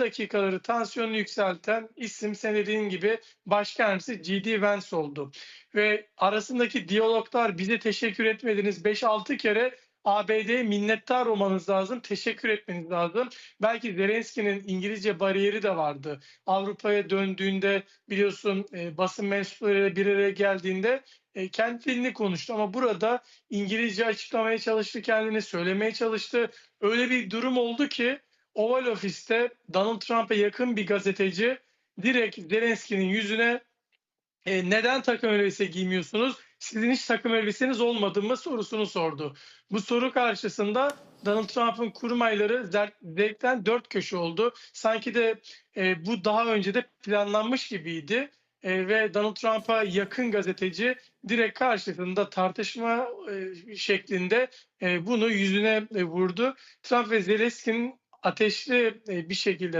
dakikaları tansiyonunu yükselten isim sen dediğin gibi başkendisi G.D. Vance oldu. Ve arasındaki diyaloglar bize teşekkür etmediniz 5-6 kere ABD'ye minnettar olmanız lazım, teşekkür etmeniz lazım. Belki Zelenski'nin İngilizce bariyeri de vardı. Avrupa'ya döndüğünde biliyorsun e, basın mensuplarıyla bir araya geldiğinde e, kendi dilini konuştu ama burada İngilizce açıklamaya çalıştı, kendini söylemeye çalıştı. Öyle bir durum oldu ki Oval Ofis'te Donald Trump'a yakın bir gazeteci direkt Zelenski'nin yüzüne e, neden takım elbise giymiyorsunuz? Sizin hiç takım elbiseniz olmadı mı sorusunu sordu. Bu soru karşısında Donald Trump'ın kurmayları zevkten dört köşe oldu. Sanki de e, bu daha önce de planlanmış gibiydi. E, ve Donald Trump'a yakın gazeteci direkt karşısında tartışma e, şeklinde e, bunu yüzüne e, vurdu. Trump ve Zelenski'nin ateşli bir şekilde